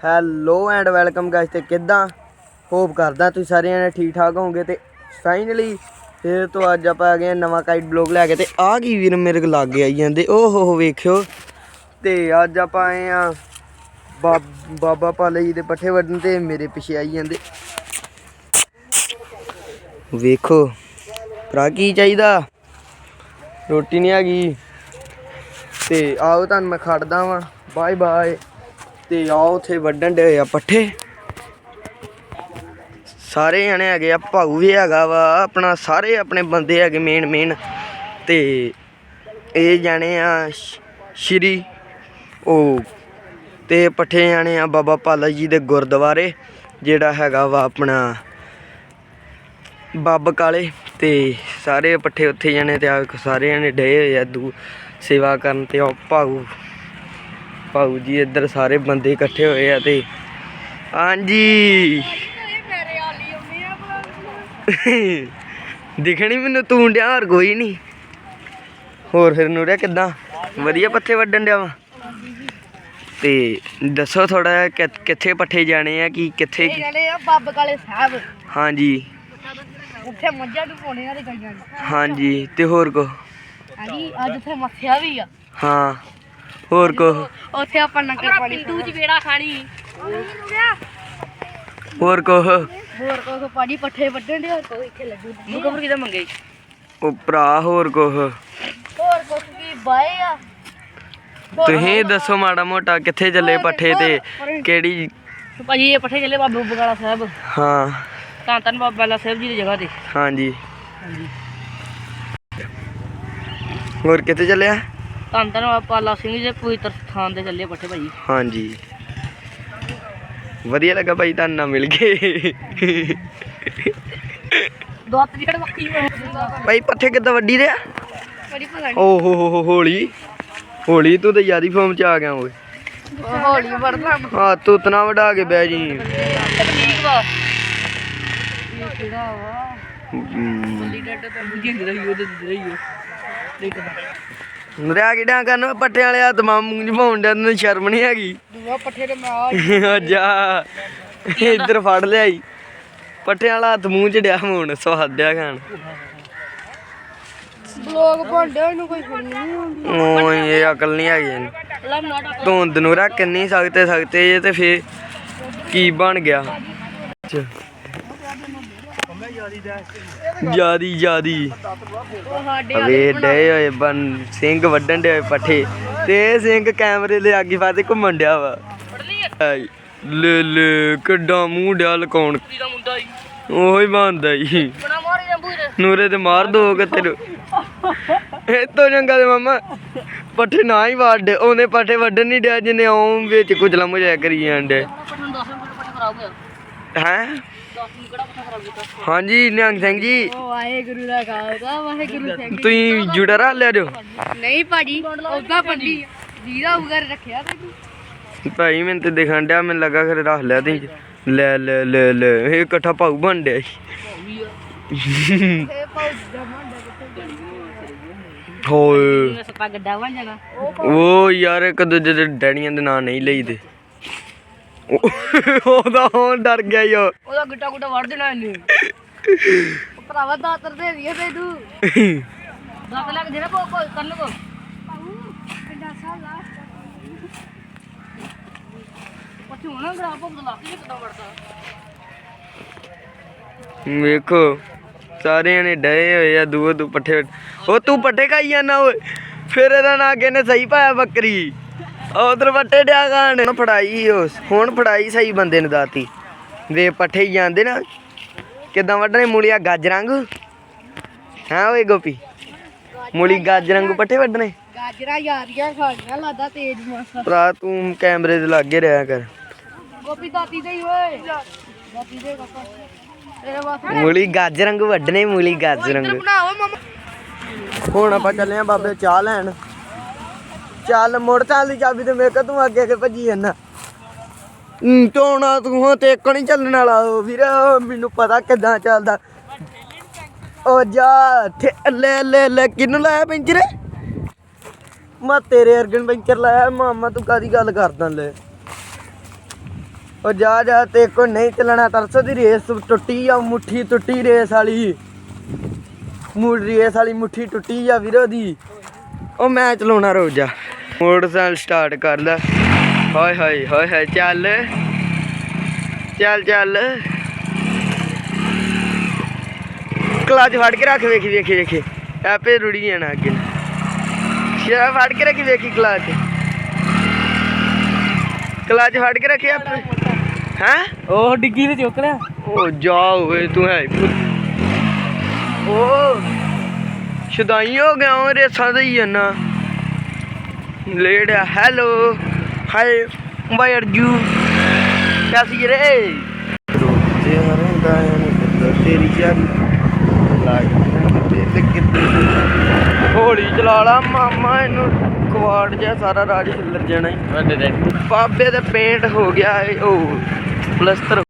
Hello and welcome guys ਤੇ ਕਿੱਦਾਂ? Hop ਕਰਦਾ ਤੁਸੀਂ ਸਾਰੇ ਜਣੇ ਠੀਕ ਠਾਕ ਹੋਵੋਗੇ ਤੇ ਫਾਈਨਲੀ ਫਿਰ ਤੋਂ ਅੱਜ ਆਪਾਂ ਆ ਗਏ ਹਾਂ ਨਵਾਂ ਕਾਈਟ ਬਲੌਗ ਲੈ ਕੇ ਤੇ ਆ ਕੀ ਵੀਰ ਮੇਰੇ ਕੋਲ ਲੱਗ ਆਈ ਜਾਂਦੇ ਓ ਹੋ ਹੋ ਵੇਖਿਓ। ਤੇ ਅੱਜ ਆਪਾਂ ਆਏ ਆ ਬਾਬਾ ਪਾਲੇ ਜੀ ਦੇ ਪੱਠੇ ਵੱਢਣ ਤੇ ਮੇਰੇ ਪਿੱਛੇ ਆਈ ਜਾਂਦੇ। ਵੇਖੋ, ਭਰਾ ਕੀ ਚਾਹੀਦਾ? ਰੋਟੀ ਨਹੀਂ ਹੈਗੀ। ਤੇ ਆਓ ਤੁਹਾਨੂੰ ਮੈਂ ਖੜਦਾ ਵਾਂ। ਬਾਏ ਬਾਏ ਤੇ ਆਓ ਉੱਥੇ ਵੱਢਣ ਦੇ ਆ ਪੱਠੇ। ਸਾਰੇ ਜਣੇ ਹੈਗੇ ਆ, ਭਾਊ ਵੀ ਹੈਗਾ ਵਾ, ਆਪਣਾ ਸਾਰੇ ਆਪਣੇ ਬੰਦੇ ਹੈਗੇ ਮੇਨ ਮੇਨ ਤੇ ਇਹ ਜਾਣੇ ਆ ਸ਼੍ਰੀ, ਉਹ ਤੇ ਪੱਠੇ ਜਾਣੇ ਆ ਬਾਬਾ ਪਾਲਾ ਜੀ ਦੇ ਗੁਰਦੁਆਰੇ, ਜਿਹੜਾ ਹੈਗਾ ਵਾ ਆਪਣਾ ਬੱਬ ਕਾਲੇ। ਤੇ ਸਾਰੇ ਪੱਠੇ ਉੱਥੇ ਜਾਣੇ ਤੇ ਆ, ਸਾਰੇ ਜਣੇ ਡੇ ਹੋਏ ਆ ਦੂ, ਸੇਵਾ ਕਰਨ ਤੇ ਉਹ ਭਾਊ ਭਾਊ ਜੀ ਇੱਧਰ ਸਾਰੇ ਬੰਦੇ ਇਕੱਠੇ ਹੋਏ ਆ ਤੇ ਹਾਂਜੀ। ਦਿਖਣੀ ਮੈਨੂੰ ਤੂੰ ਡਿਆ ਹੋਰ ਕੋਈ ਨਹੀਂ। ਹੋਰ ਫਿਰ ਨੂਰਿਆ ਕਿੱਦਾਂ? ਵਧੀਆ ਪੱਠੇ ਵੱਢਣ ਡਿਆ ਵਾ? ਤੇ ਦੱਸੋ ਥੋੜਾ ਕਿੱਥੇ ਪੱਠੇ ਜਾਣੇ ਆ ਕੀ ਕਿੱਥੇ? ਕਹਿੰਦੇ ਆ ਬੱਬ ਕਾਲੇ ਸਾਹਿਬ। ਹਾਂਜੀ। ਉੱਥੇ ਮੱਝਾਂ ਨੂੰ ਪਾਉਣੇ ਆ ਗਾਈਆਂ ਨੂੰ। ਹਾਂਜੀ ਤੇ ਹੋਰ ਕੋ? ਹਾਂਜੀ ਅੱਜ ਉੱਥੇ ਮੱਥਿਆ ਵੀ ਆ। ਹਾਂ। ਹੋਰ ਕੋ। ਉੱਥੇ ਆਪਾਂ ਨੰਗਰ ਪਾਣੀ ਪਿੰਡੂ ਚ ਵੇੜਾ ਖਾਣੀ। ਹੋਰ ਕੋ। ਹੋਰ ਕੋ ਪਾਣੀ ਪੱਠੇ ਵੱਢਣ ਦੇ ਹੋਰ ਕੋ ਇੱਥੇ ਲੱਗੂ ਨੂੰ ਕਬਰ ਕਿਦਾਂ ਮੰਗੇ? ਉਹ ਭਰਾ ਹੋਰ ਕੋ। ਹੋਰ ਕੋ ਕੀ ਬਾਏ ਆ? ਤੁਸੀਂ ਦੱਸੋ ਮਾੜਾ ਮੋਟਾ ਕਿੱਥੇ ਚੱਲੇ ਪੱਠੇ ਤੇ? ਕਿਹੜੀ ਭਾਜੀ ਇਹ ਪੱਠੇ ਚੱਲੇ ਬਾਬੇ ਬਗਾਲਾ ਸਾਹਿਬ। ਹਾਂ। ਤਾਂ ਤਨ ਬਾਬਾ ਲਾ ਸਾਹਿਬ ਜੀ ਦੀ ਜਗ੍ਹਾ ਤੇ। ਹਾਂਜੀ। ਹਾਂਜੀ। ਹੋਰ ਕਿੱਥੇ ਚੱਲਿਆ ਤਾਂ ਤਨ ਬਾਬਾ ਪਾਲਾ ਸਿੰਘ ਜੀ ਦੇ ਪਵਿੱਤਰ ਸਥਾਨ ਤੇ ਚੱਲੇ ਪੱਠੇ ਭਾਜੀ ਹਾਂਜੀ। ਵਧੀਆ ਲੱਗਾ ਭਾਈ ਤੁਹਾਨੂੰ ਨਾਲ ਮਿਲ ਕੇ। ਦੋ ਤਰੀੜ ਵੱਖੀ ਹੋਣਾ ਭਾਈ ਪੱਠੇ ਕਿੱਦਾਂ ਵੱਡੀ ਦੇ ਆ? ਬੜੀ ਪਤਾ ਓ ਹੋ ਹੋ ਹੋ ਹੋਲੀ। ਹੋਲੀ ਤੂੰ ਤਾਂ ਜਿਆਦੀ ਫਾਰਮ ਚ ਆ ਗਿਆ ਓਏ। ਹੌਲੀ ਵੜਨਾ। ਹਾਂ ਤੂੰ ਤਨਾ ਵਡਾ ਕੇ ਬਹਿ ਜੀ। ਤਕਨੀਕ ਵਾ। ਇਹ ਕਿਹੜਾ ਵਾ? ਹਮ, ਲੀਡਰ ਤਾਂ ਬੁਝੀ ਨਹੀਂ ਰਹੀ ਉਹਦੇ ਦੇ ਰਹੀ ਦੇਖਦਾ ਰਿਆ ਕਿਡਾਂ ਕਰਨ? ਪੱਠੇ ਵਾਲੇ ਹੱਥ ਮਾਮੂ ਚ ਪਾਉਣ ਡਿਆ ਤੈਨੂੰ ਸ਼ਰਮ ਨਹੀਂ ਹੈਗੀ? ਦੂਆ ਪੱਠੇ ਤੇ ਮੈਂ ਆ ਜਾ ਇੱਧਰ ਫੜ ਲਿਆਈ। ਪੱਠੇ ਵਾਲਾ ਹੱਥ ਮੂੰਹ ਚ ਡਿਆ ਸਵਾਦ ਡਿਆ ਖਾਣ। ਬਲੌਗ ਬਣਦੇ ਇਹਨੂੰ ਕੋਈ ਸੁਣਨੀ ਨਹੀਂ ਹੁੰਦੀ ਓਏ ਇਹ ਅਕਲ ਨਹੀਂ ਹੈਗੀ ਇਹਨੂੰ। ਧੁੰਦ ਨੂੰ ਰੱਖ ਕਿੰਨੀ ਸਕਤੇ ਸਕਤੇ ਜੇ ਤੇ ਫੇਰ ਕੀ ਬਣ ਗਿਆ। ਜਿਆਦੀ ਜਿਆਦੀ ਉਹ ਸਾਡੇ ਵੇ ਡੇ ਹੋਏ ਬਨ ਸਿੰਘ ਵੱਢਣ ਦੇ ਹੋਏ ਪੱਠੇ। ਤੇ ਸਿੰਘ ਕੈਮਰੇ ਦੇ ਅੱਗੇ ਫਾਤੇ ਘੁੰਮਣ ਡਿਆ ਵਾ। ਲੈ ਲੈ ਕਿੱਡਾ ਮੂੰਹ ਡਿਆ ਲਕਾਉਣ। ਦਾ ਹੀ ਉਹੀ ਬੰਦਾ ਬੂਰੇ ਨੂਰੇ ਤੇ ਮਾਰ ਦੋ ਕਿ ਤੈਨੂੰ। ਇਹ ਤੋਂ ਚੰਗਾ ਤੇ ਮਾਮਾ ਪੱਠੇ ਨਾ ਹੀ ਵਾੜ ਉਹਨੇ ਪੱਠੇ ਵੱਢਣ ਨਹੀਂ ਡਿਆ ਜਿਹਨੇ ਆਉਂ ਵਿੱਚ ਕੁਚਲਾ ਮੁਝਿਆ ਕਰੀ ਜਾਂਦੇ। ਪੱਠਾ 10 ਮਿੰਟ ਪੱਠਾ ਖਰਾਬ ਹੋਇਆ ਹੈ? 10 ਮਿੰਟ ਕਿਹੜਾ ਪੱਠਾ ਖਰਾਬ ਕੀਤਾ ਹਾਂਜੀ ਨਿਹੰਗ ਸਿੰਘ ਜੀ। ਉਹ ਆਏ ਗੁਰੂ ਦਾ ਖਾਲਸਾ ਵਾਹਿਗੁਰੂ ਸਿੰਘ ਤੁਸੀਂ ਜੁੜਾ ਰਾ ਲਿਆ ਜੋ ਨਹੀਂ ਭਾਜੀ ਉਹਦਾ ਪੰਡੀ ਜੀਰਾ ਉਗਰ ਰੱਖਿਆ ਤੈਨੂੰ ਭਾਈ ਮੈਨੂੰ ਤੇ ਦਿਖਣ ਡਿਆ ਮੈਨੂੰ ਲੱਗਾ ਖਰੇ ਰੱਖ ਲਿਆ ਤੀ ਲੈ ਲੈ ਲੈ ਲੈ ਇਹ ਇਕੱਠਾ ਭਾਊ ਬਣ ਡਿਆ ਹੋਏ ਉਹ ਯਾਰ ਇੱਕ ਦੂਜੇ ਦੇ ਡੈਡੀਆਂ ਦੇ ਨਾਂ ਨਹੀਂ ਲਈਦੇ। ਉਹਦਾ ਹੁਣ ਡਰ ਗਿਆ ਈ ਉਹ। ਉਹਦਾ ਗਿੱਟਾ ਗੁੱਟਾ ਵੜ ਦੇਣਾ ਇਹਨੇ। ਉਹ ਭਰਾਵਾ ਦਾਤਰ ਦੇ ਦੀਏ ਤੂੰ ਦਾਤ ਲੱਗ ਜੇ ਨਾ ਕੋ ਕੋ ਕਰਨ ਕੋ। ਪੱਛੂ ਨਾ ਗਰਾ ਭੁੱਖ ਲਾ ਕੇ ਕਿਦਾਂ ਵੜਦਾ। ਵੇਖੋ ਸਾਰਿਆਂ ਨੇ ਡਏ ਹੋਏ ਆ ਦੂਰ ਦੂ ਪੱਠੇ ਉਹ ਤੂੰ ਪੱਠੇ ਖਾਈ ਜਾਂਦਾ ਓਏ। ਫਿਰ ਇਹਦਾ ਨਾਂ ਕਿਹਨੇ ਸਹੀ ਪਾਇਆ ਬੱਕਰੀ? ਉਧਰ ਪੱਠੇ ਡਿਆ ਖਾਣ ਹੁਣ ਫੜਾਈ ਉਸ ਹੁਣ ਫੜਾਈ ਸਹੀ ਬੰਦੇ ਨੂੰ ਦਾਤੀ। ਵੇ ਪੱਠੇ ਹੀ ਜਾਂਦੇ ਨਾ। ਕਿਦਾਂ ਵੱਢਣੇ? ਮੂਲੀਆਂ ਗਾਜਰਾਂ ਵਾਂਗੂ। ਹਾਂ ਓਏ ਗੋਪੀ? ਮੂਲੀ ਗਾਜਰਾਂ ਵਾਂਗੂ ਪੱਠੇ ਵੱਢਣੇ? ਗਾਜਰਾਂ ਯਾਰੀਆਂ ਖਾਣੀਆਂ ਲਾਦਾ ਤੇਜ਼ ਮਾਸਾ ਭਰਾ ਤੂੰ ਕੈਮਰੇ ਦੇ ਲਾਗੇ ਰਿਹਾ ਕਰ। ਗੋਪੀ ਦਾਤੀ ਦੇ ਓਏ। ਦਾਤੀ ਦੇ ਤੇਰੇ ਵਾਸਤੇ ਮੂਲੀ ਗਾਜਰਾਂ ਵਾਂਗੂ ਵੱਢਣੇ ਮੂਲੀ ਗਾਜਰਾਂ ਵਾਂਗੂ। ਬਣਾਓ ਮਮਾ। ਹੁਣ ਆਪਾਂ ਚੱਲੇ ਆ ਬਾਬੇ ਚਾਹ ਲੈਣ। ਚੱਲ ਮੋਟਰਸਾਈਕਲ ਦੀ ਚਾਬੀ ਤੇ ਮੇਰੇ ਕੋ ਤੂੰ ਅੱਗੇ ਅੱਗੇ ਭੱਜੀ ਜਾਂਦਾ। ਹੂੰ ਟੋਣਾ ਤੂੰ ਹੋ ਤੇ ਇੱਕ ਨਹੀਂ ਚੱਲਣ ਵਾਲਾ ਉਹ ਵੀਰ, ਮੈਨੂੰ ਪਤਾ ਕਿੱਦਾਂ ਚੱਲਦਾ। ਉਹ ਜਾ ਲੈ ਲੈ ਲੈ ਕਿਨੂੰ ਲਾਇਆ ਪੈਂਚਰ? ਮੈਂ ਤੇਰੇ ਅਰਗਨ ਪੈਂਚਰ ਲਾਇਆ, ਮਾਮਾ ਤੂੰ ਕਾਦੀ ਗੱਲ ਕਰਦਾ ਲੈ। ਉਹ ਜਾ ਜਾ, ਤੇ ਕੋ ਨਹੀਂ ਚੱਲਣਾ, ਤਰਸ ਦੀ ਰੇਸ ਟੁੱਟੀ ਆ, ਮੁੱਠੀ ਟੁੱਟੀ ਰੇਸ ਵਾਲੀ। ਮੂਡ ਰੇਸ ਵਾਲੀ ਮੁੱਠੀ ਟੁੱਟੀ ਆ ਵੀਰੋ ਦੀ ਉਹ ਮੈਂ ਚਲਾਉਣਾ ਰੋਜਾ ਮੋਟਰਸਾਈਕਲ ਸਟਾਰਟ ਕਰ ਲੈ ਹਾਏ ਹਾਏ ਹਾਏ ਹਾਏ ਚੱਲ। ਚੱਲ ਚੱਲ। ਕਲਾਚ ਫੜ ਕੇ ਰੱਖ ਵੇਖੀ ਵੇਖੀ ਵੇਖੀ। ਆਪੇ ਰੁੜੀ ਜਾਣਾ ਅੱਗੇ। ਸ਼ੇਰਾ ਫੜ ਕੇ ਰੱਖੀ ਵੇਖੀ ਕਲਾਚ। ਕਲਾਚ ਫੜ ਕੇ ਰੱਖੀ ਆਪੇ। ਹੈਂ? ਉਹ ਡਿੱਗੀ ਤੇ ਚੁੱਕ ਲਿਆ ਉਹ ਜਾ ਓਏ ਤੂੰ ਹੈ ਉਹ ਸ਼ਦਾਈ ਹੋ ਗਿਆ ਉਹ ਰੇਸਾਂ ਦੇ ਹੀ ਆ ਨਾ ਲੇਡ ਹੈਲੋ ਹਾਈ ਬਾਈ ਅਰਜੂ ਕਾਸੀ ਰੇ ਰੋਤੇ ਹਰੰਦਾ ਨੇ ਕਿੱਦਾਂ ਤੇਰੀ ਯਾਰੀ। ਲੱਗ ਤੇ ਕਿੱਦਾਂ ਹੌਲੀ ਚਲਾ ਲਾ ਮਾਮਾ ਇਹਨੂੰ ਕਵਾੜ ਜਾ ਸਾਰਾ ਰਾਜ ਹਿੱਲਰ ਜਾਣਾ ਹੀ। ਬਾਬੇ ਦੇ ਪੇਂਟ ਹੋ ਗਿਆ ਏ ਉਹ ਪਲਸਤਰ